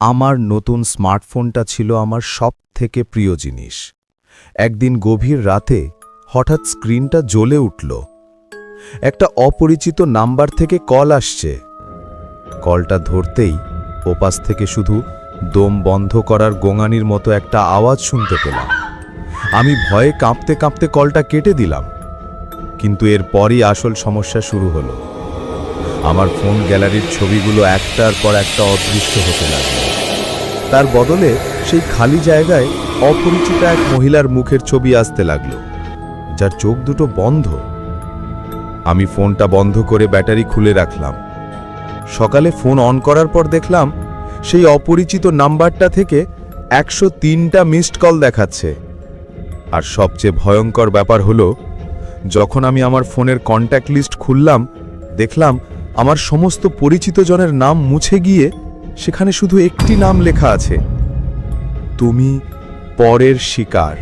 আমার নতুন স্মার্টফোনটা ছিল আমার সব থেকে প্রিয় জিনিস। একদিন গভীর রাতে হঠাৎ স্ক্রিনটা জ্বলে উঠল। একটা অপরিচিত নাম্বার থেকে কল আসছে। কলটা ধরতেই ওপাশ থেকে শুধু দম বন্ধ করার গোঙানির মতো একটা আওয়াজ শুনতে পেলাম। আমি ভয়ে কাঁপতে কাঁপতে কলটা কেটে দিলাম। কিন্তু এরপরই আসল সমস্যা শুরু হলো। আমার ফোন গ্যালারির ছবিগুলো একটার পর একটা অদৃশ্য হতে লাগল। তার বদলে সেই খালি জায়গায় অপরিচিত এক মহিলার মুখের ছবি আসতে লাগল, যার চোখ দুটো বন্ধ। আমি ফোনটা বন্ধ করে ব্যাটারি খুলে রাখলাম। সকালে ফোন অন করার পর দেখলাম সেই অপরিচিত নাম্বারটা থেকে একশো তিনটা মিসড কল দেখাচ্ছে। আর সবচেয়ে ভয়ঙ্কর ব্যাপার হলো, যখন আমি আমার ফোনের কন্ট্যাক্ট লিস্ট খুললাম, দেখলাম আমার সমস্ত পরিচিত জনের নাম মুছে গিয়ে সেখানে শুধু একটি নাম লেখা আছে। তুমি পরের শিকার।